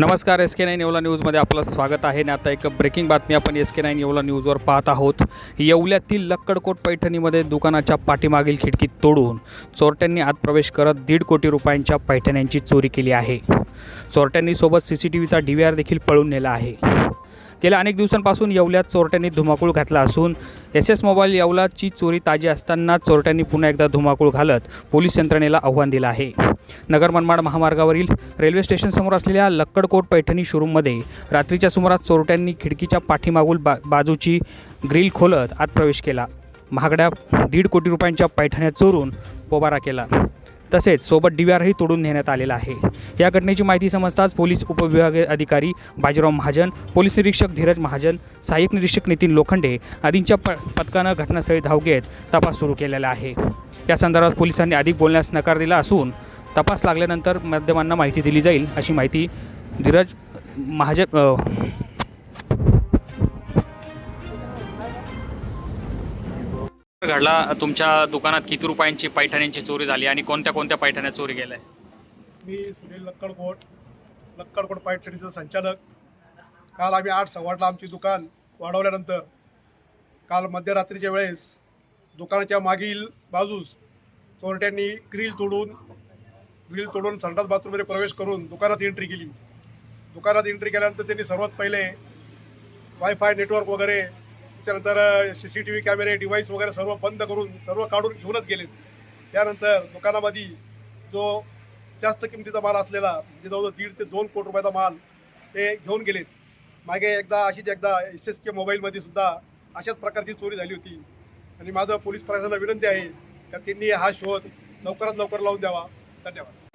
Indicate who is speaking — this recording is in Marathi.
Speaker 1: नमस्कार एस के नाईन येवला न्यूजमध्ये आपलं स्वागत आहे. आणि आता एक ब्रेकिंग बातमी आपण एस के नाईन येवला न्यूजवर पाहत आहोत. येवल्यातील लक्कडकोट पैठणीमध्ये दुकानाच्या पाठीमागील खिडकी तोडून चोरट्यांनी आत प्रवेश करत दीड कोटी रुपयांच्या पैठण्यांची चोरी केली आहे. चोरट्यांनी सोबत सी सी टी व्हीचा डी व्ही आर देखील पळून नेला आहे. गेल्या अनेक दिवसांपासून येवल्यात चोरट्यांनी धुमाकूळ घातला असून एस एस मोबाईल येवलाची चोरी ताजी असताना चोरट्यांनी पुन्हा एकदा धुमाकूळ घालत पोलीस यंत्रणेला आव्हान दिलं आहे. नगर मनमाड महामार्गावरील रेल्वे स्टेशनसमोर असलेल्या लक्कडकोट पैठणी शोरूममध्ये रात्रीच्या सुमारास चोरट्यांनी खिडकीच्या पाठीमागूल बा बाजूची ग्रिल खोलत आत प्रवेश केला. महागड्या दीड कोटी रुपयांच्या पैठण्या चोरून पोबारा केला. तसेच सोबत डी आरही तोडून नेण्यात आलेला आहे. या घटनेची माहिती समजताच पोलीस उपविभागीय अधिकारी बाजीराव महाजन पोलीस निरीक्षक धीरज महाजन सहाय्यक निरीक्षक नितीन लोखंडे आदींच्या प पथकानं घटनास्थळी धाव घेत तपास सुरू केलेला आहे. या संदर्भात पोलिसांनी अधिक बोलण्यास नकार दिला असून तपास लागल्यानंतर माध्यमांना माहिती दिली जाईल अशी माहिती धीरज महाजन घडला तुमच्या दुकानात किती रुपयांची पैठण्यांची चोरी झाली आणि कोणत्या कोणत्या पैठण्या चोरी गेल्या
Speaker 2: मी सुनील लक्कडकोट लक्कडकोट पैठणीचं संचालक. काल आम्ही आठ सव्वाटला आमची दुकान वाढवल्यानंतर काल मध्यरात्रीच्या वेळेस दुकानाच्या मागील बाजूस चोरट्यांनी ग्रिल तोडून ग्रिल तोडून संडास बाथरूममध्ये प्रवेश करून दुकानात एंट्री केली. दुकानात एंट्री केल्यानंतर त्यांनी सर्वात पहिले वायफाय नेटवर्क वगैरे त्याच्यानंतर सी सी टी व्ही कॅमेरे डिव्हाइस वगैरे सर्व बंद करून सर्व काढून घेऊनच गेले. त्यानंतर दुकानामध्ये जो जास्त किमतीचा माल असलेला म्हणजे जवळजवळ दीड ते दोन कोटी रुपयाचा माल ते घेऊन गेलेत मागे एकदा अशीच एकदा एस एस के मोबाईलमध्ये सुद्धा अशाच प्रकारची चोरी झाली होती. आणि माझं पोलीस प्रशासनाला विनंती आहे का त्यांनी हा शोध लवकरात लवकर लावून द्यावा. धन्यवाद.